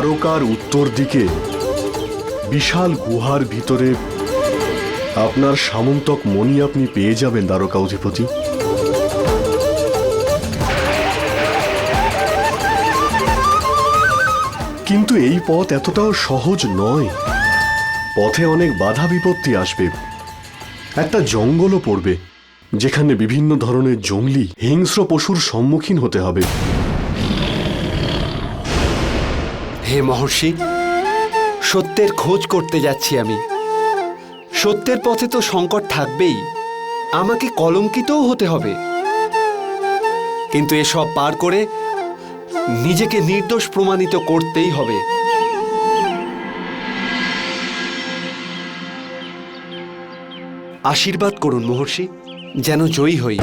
দ্বারকার উত্তর দিকে বিশাল গুহার ভিতরে আপনার সামন্তক মণি আপনি পেয়ে যাবেন, দ্বারকা অধিপতি। কিন্তু এই পথ এতটাও সহজ নয়। পথে অনেক বাধা বিপত্তি আসবে। একটা জঙ্গলও পড়বে, যেখানে বিভিন্ন ধরনের জঙ্গলি হিংস্র পশুর সম্মুখীন হতে হবে। হে মহর্ষি, সত্যের খোঁজ করতে যাচ্ছি আমি। সত্যের পথে তো সংকট থাকবেই, আমাকে কলঙ্কিতও হতে হবে। কিন্তু এসব পার করে নিজেকে নির্দোষ প্রমাণিত করতেই হবে। আশীর্বাদ করুন মহর্ষি, যেন জয়ী হই।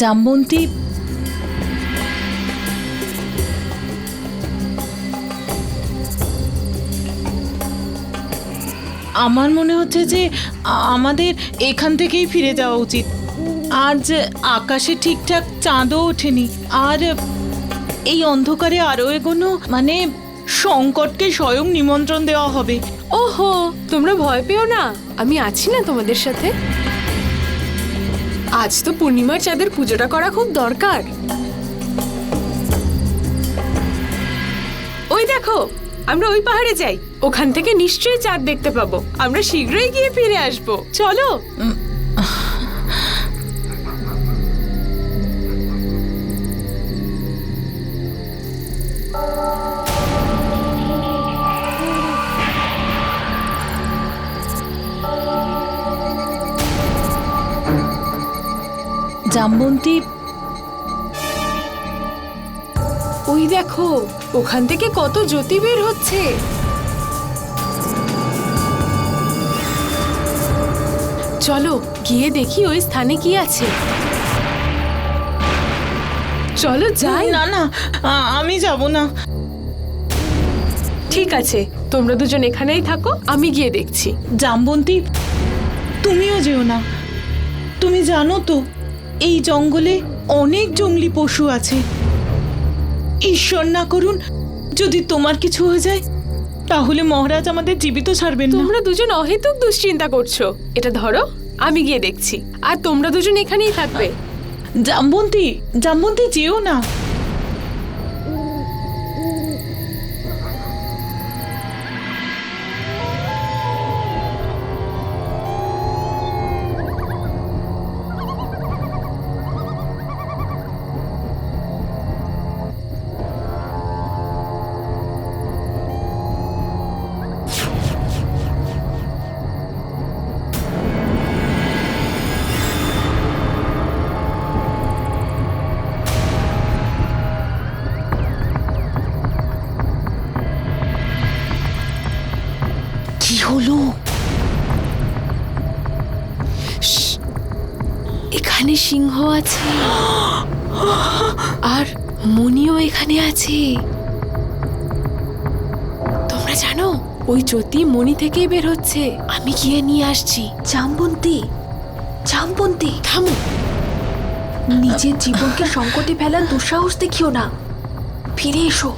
জামবন্তী। আমার মনে হচ্ছে যে আমাদের এখান থেকেই ফিরে যাওয়া উচিত। আর যে আকাশে ঠিকঠাক চাঁদও ওঠেনি। আর এই অন্ধকারে আরও এগোনো মানে সংকটকে স্বয়ং নিমন্ত্রণ দেওয়া হবে। ওহো, তোমরা ভয় পেও না? আমি আছি না তোমাদের সাথে। আজ তো পূর্ণিমার চাঁদের পুজোটা করা খুব দরকার। ওই দেখো, আমরা ওই পাহাড়ে যাই। ওখান থেকে নিশ্চয়ই চাঁদ দেখতে পাবো। আমরা শীঘ্রই গিয়ে ফিরে আসব। চলো। জামবন্তী ওই দেখো ওখান থেকে কত জ্যোতি বের হচ্ছে। চলো গিয়ে দেখি ওই স্থানে কি আছে। চলো যাই। না না আমি যাব না। ঠিক আছে তোমরা দুজন এখানেই থাকো আমি গিয়ে দেখছি। জামবন্তী তুমিও যেও না। তুমি জানো তো এই জঙ্গলে অনেক জঙ্গলি পশু আছে। ঈশ্বর না করুন যদি তোমার কিছু হয়ে যায় তাহলে মহারাজ আমাদের জীবিত ছাড়বেন না। তোমরা দুজন অহেতুক দুশ্চিন্তা করছ। এটা ধরো আমি গিয়ে দেখছি। আর তোমরা দুজন এখানেই থাকবে। জামবন্তি জামবন্তি যেও না। সিংহ আছে। আর মণিও এখানে আছে। তোমরা জানো ওই জ্যোতি মণি থেকেই বের হচ্ছে। আমি গিয়ে নিয়ে আসছি। জামবন্তি জামবন্তি। থামো। নিজের জীবনকে সংকটে ফেলার দুঃসাহস দেখিও না। ফিরে এসো।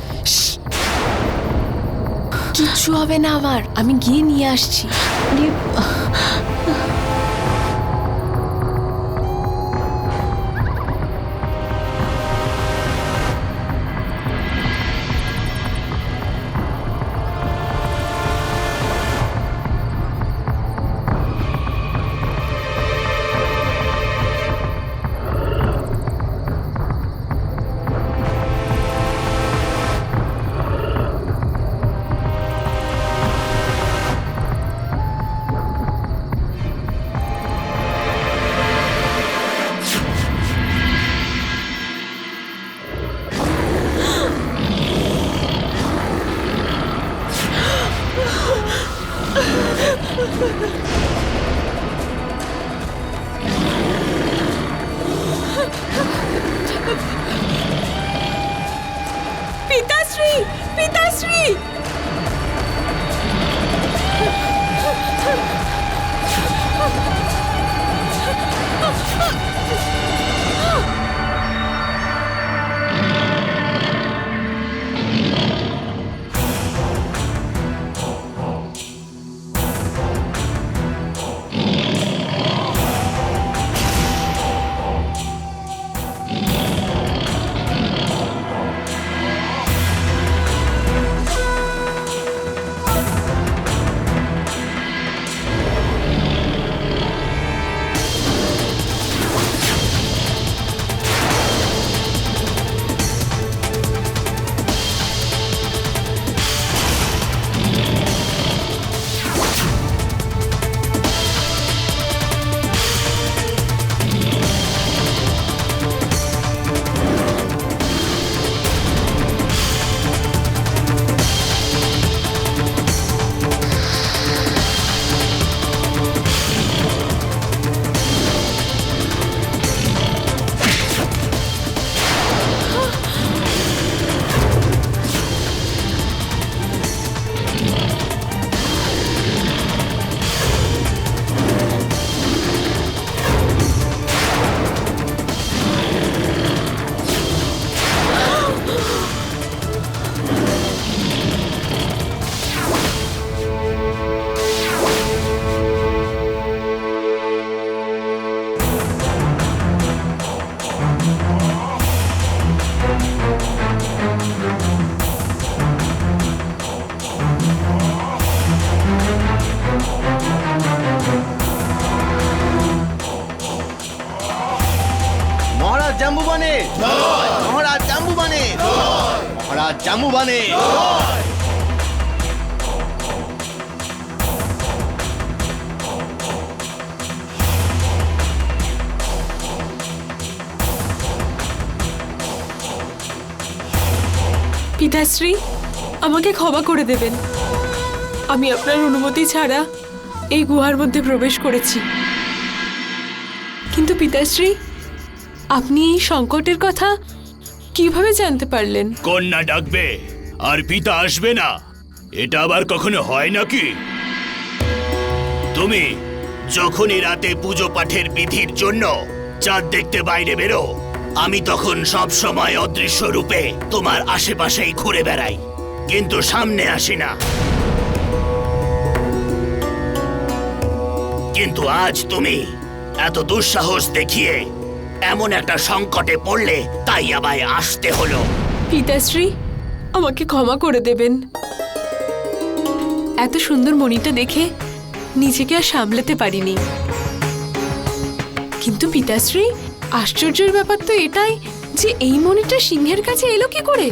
কিচ্ছু হবে না আমার। আমি গিয়ে নিয়ে আসছি। আমাকে ক্ষমা করে দেবেন। আমি আপনার অনুমতি ছাড়া এই গুহার মধ্যে প্রবেশ করেছি। কিন্তু পিতাশ্রী, আপনি এই সংকটের কথা কীভাবে জানতে পারলেন? কন্যা ডাকবে, আর পিতা আসবে না। এটা আবার কখনো হয় নাকি? তুমি যখনই রাতে পুজো পাঠের বিধির জন্য চাঁদ দেখতে বাইরে বেরো, আমি তখন সব সময় অদৃশ্য রূপে তোমার আশেপাশেই ঘুরে বেড়াই। কিন্তু সামনে আসি না। কিন্তু আজ তুমি এত দুঃসাহস দেখিয়ে এমন একটা সংকটে পড়লে তাই আমায় আসতে হলো। পিতাশ্রী, আমাকে ক্ষমা করে দেবেন। এত সুন্দর মণিটা দেখে নিজেকে আর সামলাতে পারিনি। কিন্তু পিতাশ্রী, আশ্চর্যের ব্যাপার তো এটাই যে এই মণিটা সিংহের কাছে এলো কি করে?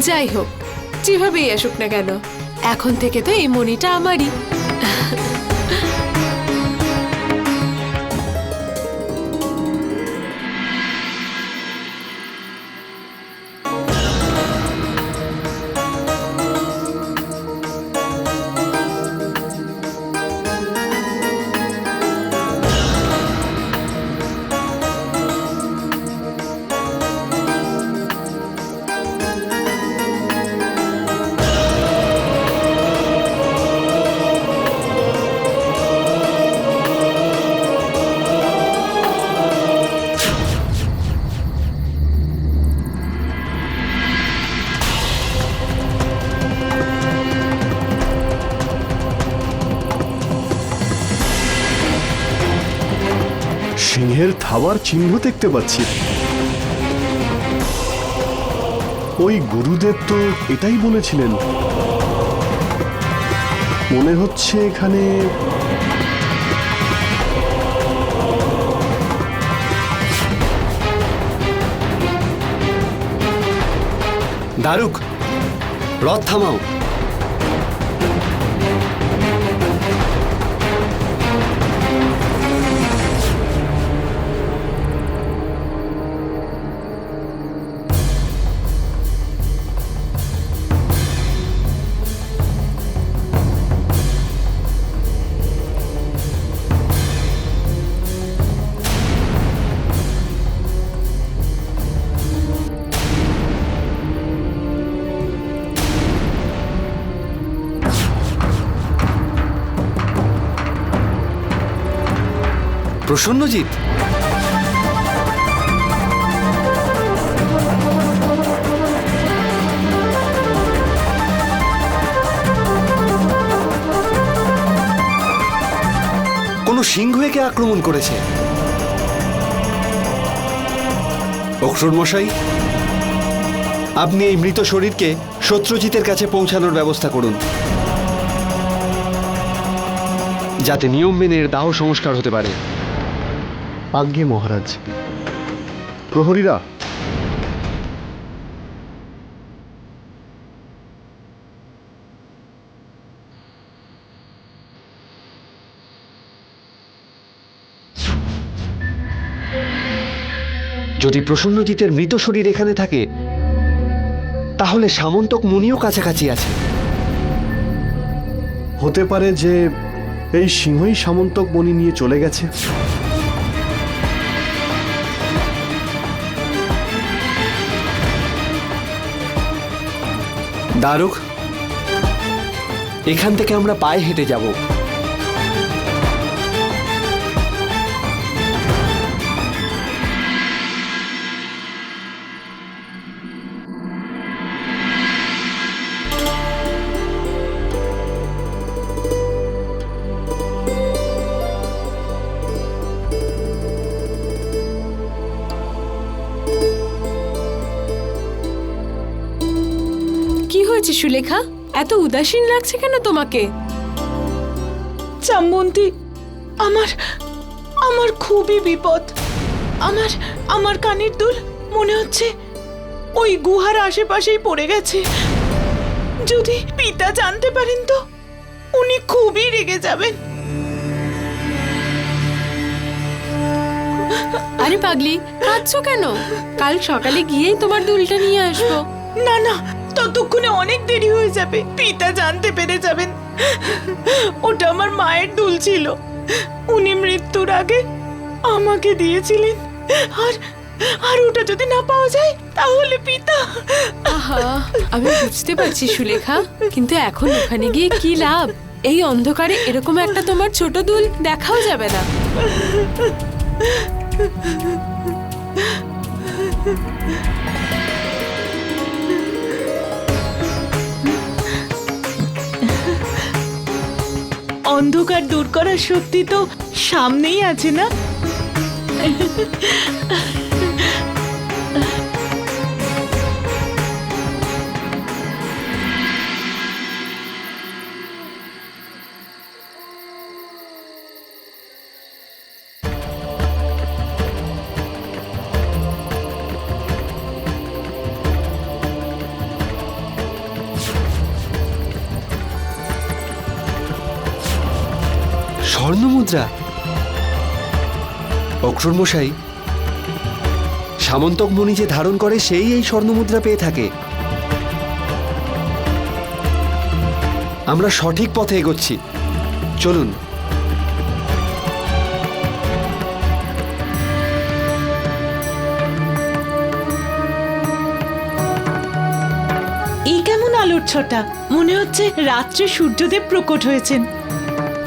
যাই হোক যেভাবেই আসুক না কেন এখন থেকে তো এই মনিটা আমারই। সিংহের চিহ্ন দেখতে পাচ্ছি। ওই গুরুদেব তো এটাই বলেছিলেন। মনে হচ্ছে এখানে দারুক, রথ থামাও। প্রসন্নজিৎ। কোনো সিংহ একে আক্রমণ করেছে। অক্ষর মশাই আপনি এই মৃত শরীরকে সত্যজিতের কাছে পৌঁছানোর ব্যবস্থা করুন। যাতে নিয়ম মেনে দাহ সংস্কার হতে পারে। আজ্ঞে মহারাজ। প্রহরীরা? যদি প্রসন্নজিতের মৃত শরীর এখানে থাকে তাহলে সামন্তক মুনিও কাছাকাছি আছে। হতে পারে যে এই সিংহই সামন্তক মণি নিয়ে চলে গেছে। দারুক। এখান থেকে আমরা পায়ে হেঁটে যাব। কি হয়েছে সুলেখা? এত উদাসীন লাগছে কেন তোমাকে? চাম্বন্তী আমার আমার খুবই বিপদ। আমার আমার কানের দুল মনে হচ্ছে ওই গুহার আশেপাশেই পড়ে গেছে। যদি পিতা জানতে পারেন তো উনি খুবই রেগে যাবেন। আরে পাগলি কাঁদছো কেন? কাল সকালে গিয়েই তোমার দুলটা নিয়ে আসব। না না ততক্ষণে অনেক দেরি হয়ে যাবে। পিতা জানতে পেরে যাবেন। ওটা আমার মায়ের দুল ছিল। উনি মৃত্যুর আগে আমাকে দিয়েছিলেন। আর আর ওটা যদি না পাওয়া যায়, তাহলে পিতা। আহা, আমি বুঝতে পারছি সুলেখা, কিন্তু এখন ওখানে গিয়ে কি লাভ? এই অন্ধকারে এরকম একটা তোমার ছোট দুল দেখাও যাবে না। অন্ধকার দূর করার শক্তি তো সামনেই আছে না? স্বর্ণমুদ্রা অক্ষর মশাই সামন্তক মণি যে ধারণ করে, সেই এই স্বর্ণমুদ্রা পেয়ে থাকে। আমরা সঠিক পথে এগোচ্ছি। চলুন। এই কেমন আলোর ছটা? মনে হচ্ছে রাত্রে সূর্যদেব প্রকট হয়েছেন।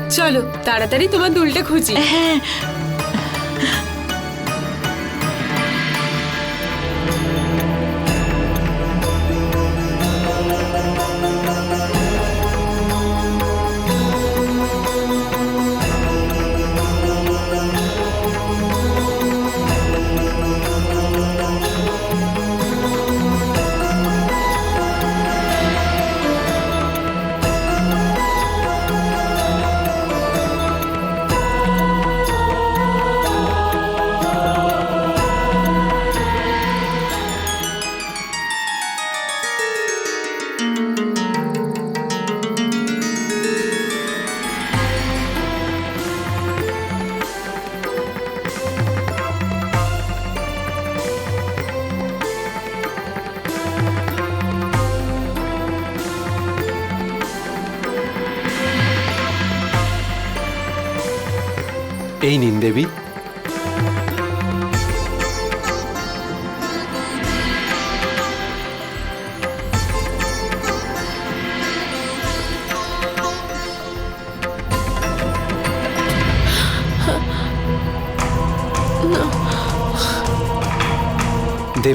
চলো তাড়াতাড়ি তোমার দুলটা খুঁজি। হ্যাঁ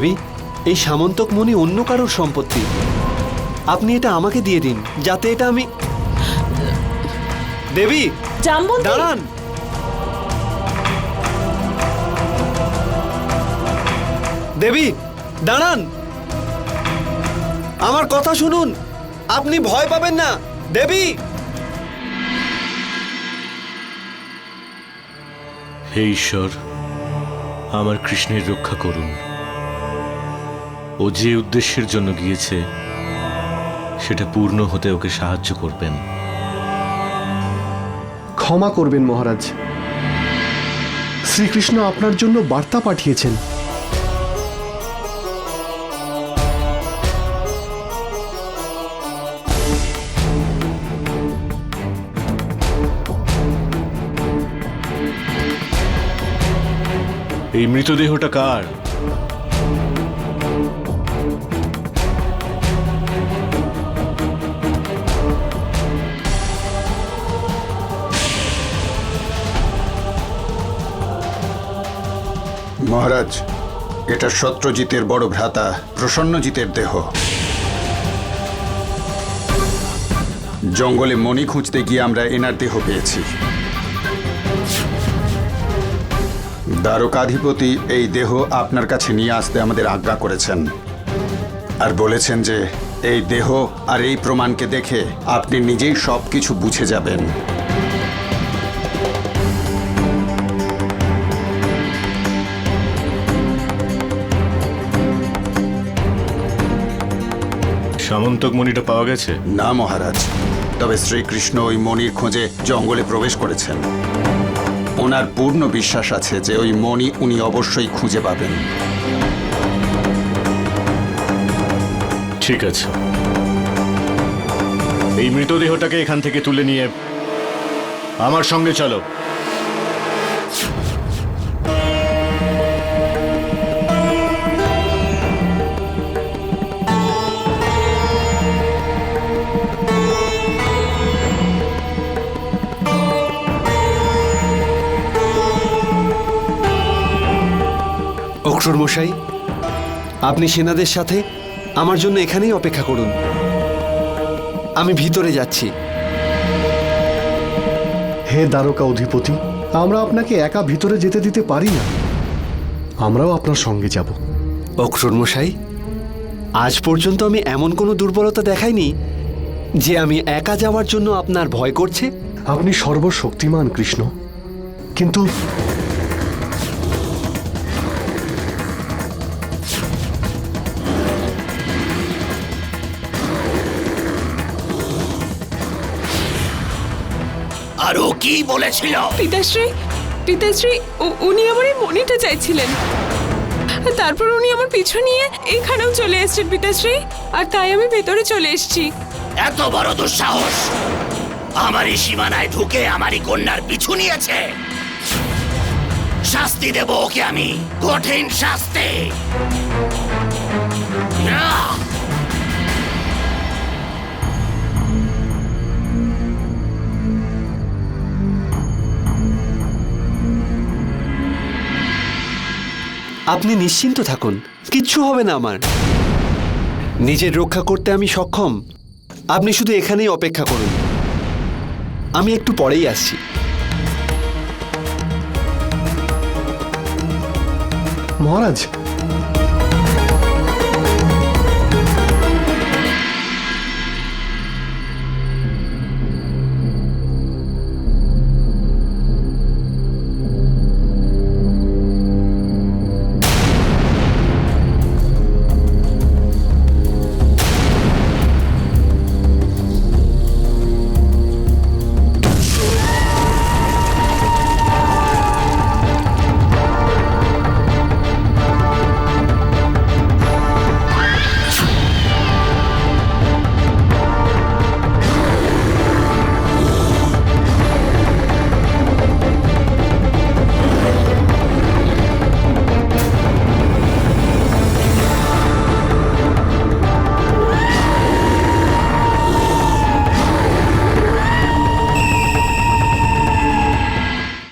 দেবী এই সামন্তক মণি অন্য কারোর সম্পত্তি। আপনি এটা আমাকে দিয়ে দিন যাতে এটা আমি দেবী! দাঁড়ান! দেবী দাঁড়ান! আমার কথা শুনুন আপনি ভয় পাবেন না দেবী! হে ঈশ্বর আমার কৃষ্ণের রক্ষা করুন। ও যে উদ্দেশ্যের জন্য গিয়েছে সেটা পূর্ণ হতে ওকে সাহায্য করবেন। ক্ষমা করবেন মহারাজ। শ্রীকৃষ্ণ আপনার জন্য বার্তা পাঠিয়েছেন। এই মৃতদেহটা কার? মহারাজ, এটা সত্যজিতের বড় ভ্রাতা, প্রসন্নজিতের দেহ। জঙ্গলে মণি খুঁজতে গিয়ে আমরা এনার দেহ পেয়েছি। দ্বারকাধিপতি এই দেহ আপনার কাছে নিয়ে আসতে আমাদের আজ্ঞা করেছেন আর বলেছেন যে, এই দেহ আর এই প্রমাণকে দেখে আপনি নিজেই সব কিছু বুঝে যাবেন। সামন্তক মণিটা পাওয়া গেছে? না মহারাজ। তবে শ্রীকৃষ্ণ ওই মণির খোঁজে জঙ্গলে প্রবেশ করেছেন। ওনার পূর্ণ বিশ্বাস আছে যে ওই মণি উনি অবশ্যই খুঁজে পাবেন। ঠিক আছে। এই মৃতদেহটাকে এখান থেকে তুলে নিয়ে আমার সঙ্গে চলো। অক্ষর মশাই আপনি সেনাদের সাথে আমার জন্য এখানেই অপেক্ষা করুন। আমি ভিতরে যাচ্ছি। হে দ্বারকা অধিপতি আমরা আপনাকে একা ভিতরে যেতে দিতে পারি না। আমরাও আপনার সঙ্গে যাব। অক্ষর মশাই আজ পর্যন্ত আমি এমন কোনো দুর্বলতা দেখাইনি যে আমি একা যাওয়ার জন্য আপনার ভয় করছে। আপনি সর্বশক্তিমান কৃষ্ণ কিন্তু আর কি বলেছিল? পিতাশ্রী পিতাশ্রী উনি আমার এই মনিটা চাইছিলেন। তারপর উনি আমার পিছু নিয়ে এখানেও চলে এসেছেন পিতাশ্রী আর তাই আমি ভেতরে চলে এসেছি। এত বড় দুঃসাহস! আমারই সীমানায় ঢুকে আমারই কন্যার পিছু নিয়েছে। শাস্তি দেব ওকে আমি। কঠিন শাস্তি! আপনি নিশ্চিন্ত থাকুন। কিচ্ছু হবে না আমার। নিজের রক্ষা করতে আমি সক্ষম। আপনি শুধু এখানেই অপেক্ষা করুন। আমি একটু পরেই আসছি। মহারাজ